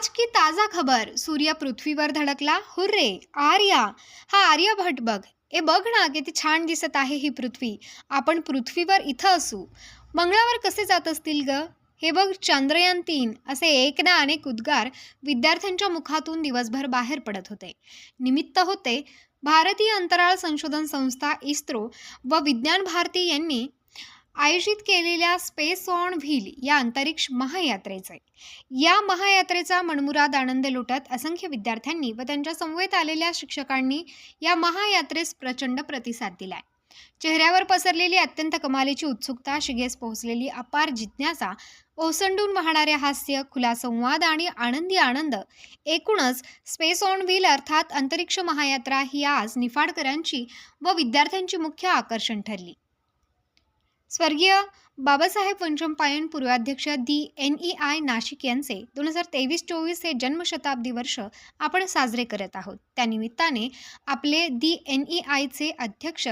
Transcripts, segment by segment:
आज की ताजा खबर. सूर्य पृथ्वीवर धडकला. हुर्रे! आर्या! हा आर्यभट बघ. ए बघ ना किती छान दिसत आहे ही पृथ्वी. आपण पृथ्वीवर इथं असू. मंगळावर कसे जात असतील ग? हे बघ चंद्रयान तीन. असे एक ना अनेक उद्गार विद्यार्थ्यांच्या मुखातून दिवसभर बाहेर पडत होते. निमित्त होते भारतीय अंतराळ संशोधन संस्था इस्रो व विज्ञान भारती यांनी आयोजित केलेल्या स्पेस ऑन व्हील या अंतरिक्ष महायात्रेचे. या महायात्रेचा मनमुराद आनंद लुटत असंख्य विद्यार्थ्यांनी व त्यांच्या समवेत आलेल्या शिक्षकांनी या महायात्रेस प्रचंड प्रतिसाद दिलाय. चेहऱ्यावर पसरलेली अत्यंत कमालीची उत्सुकता शिगेस पोहोचलेली अपार जिज्ञासा ओसंडून वाहणारे हास्य खुला संवाद आणि आनंदी आनंद एकूणच स्पेस ऑन व्हील अर्थात अंतरिक्ष महायात्रा ही आज निफाडकरांची व विद्यार्थ्यांची मुख्य आकर्षण ठरली. स्वर्गीय Babasaheb Panchampayan पूर्वाध्यक्ष the N E I Nashik यांचे दोन हजार तेवीस चोवीस हे जन्मशताब्दी वर्ष आपण साजरे करत आहोत. त्यानिमित्ताने आपले दी एन ई आयचे अध्यक्ष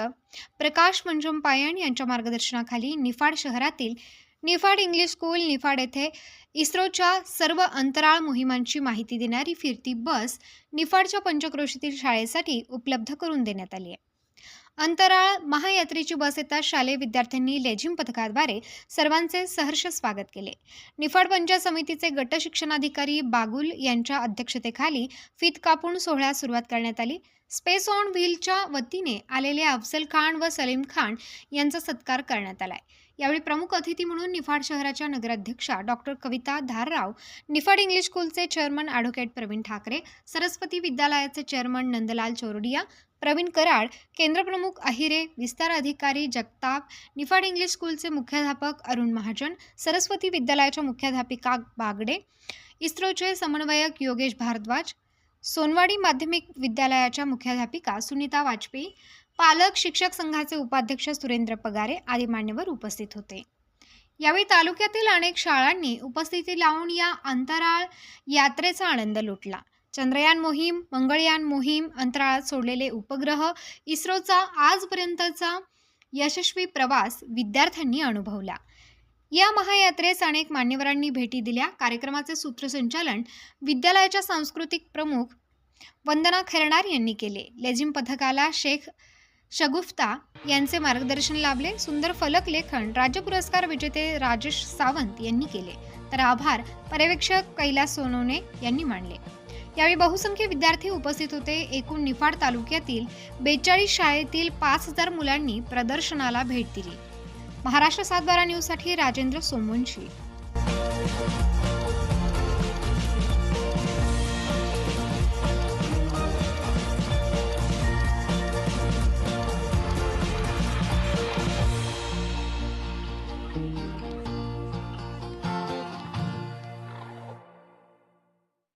प्रकाश पंचमपायन यांच्या मार्गदर्शनाखाली निफाड शहरातील निफाड इंग्लिश स्कूल निफाड येथे इस्रोच्या सर्व अंतराळ मोहिमांची माहिती देणारी फिरती बस निफाडच्या पंचक्रोशीतील शाळेसाठी उपलब्ध करून देण्यात आली आहे. अंतराळ महायात्रेची बस येताच शालेय विद्यार्थ्यांनी लेझिम पथकाद्वारे सर्वांचे सहर्ष स्वागत केले. निफाड पंचायत समितीचे गट शिक्षणाधिकारी बागुल यांच्या अध्यक्षतेखाली फीत कापून सोहळ्यास सुरुवात करण्यात आली. स्पेस ऑन व्हीलच्या वतीने आलेले अफजल खान व सलीम खान यांचा सत्कार करण्यात आलाय. यावेळी प्रमुख अतिथी म्हणून निफाड शहराच्या नगराध्यक्षा डॉक्टर कविता धारराव निफाड इंग्लिश स्कूलचे चेअरमन ॲडव्होकेट प्रवीण ठाकरे सरस्वती विद्यालयाचे चेअरमन नंदलाल चोरडिया प्रवीण कराड केंद्रप्रमुख अहिरे विस्तार अधिकारी जगताप निफाड इंग्लिश स्कूलचे मुख्याध्यापक अरुण महाजन सरस्वती विद्यालयाच्या मुख्याध्यापिका बागडे इस्रोचे समन्वयक योगेश भारद्वाज सोनवाडी माध्यमिक विद्यालयाच्या मुख्याध्यापिका सुनीता वाजपेयी पालक शिक्षक संघाचे उपाध्यक्ष सुरेंद्र पगारे आदी मान्यवर उपस्थित होते. यावेळी तालुक्यातील अनेक शाळांनी उपस्थिती लावून या अंतराळ यात्रेचा आनंद लुटला. चंद्रयान मोहीम मंगळयान मोहीम अंतराळात सोडलेले उपग्रह इस्रोचा आजपर्यंतचा यशस्वी प्रवास विद्यार्थ्यांनी अनुभवला. या महायात्रेस अनेक मान्यवरांनी भेटी दिल्या. कार्यक्रमाचे सूत्रसंचालन विद्यालयाच्या सांस्कृतिक प्रमुख वंदना खैरणार यांनी केले. लेझिम पथकाला शेख शगुफ्ता यांचे मार्गदर्शन लाभले. सुंदर फलक लेखन राज्य पुरस्कार विजेते राजेश सावंत यांनी केले. तर आभार पर्यवेक्षक कैलास सोनवणे यांनी मानले. यावेळी बहुसंख्य विद्यार्थी उपस्थित होते. एकूण निफाड तालुक्यातील बेचाळीस शाळेतील पाच हजार मुलांनी प्रदर्शनाला भेट दिली. महाराष्ट्र सातबारा न्यूजसाठी राजेंद्र सोमवंशी.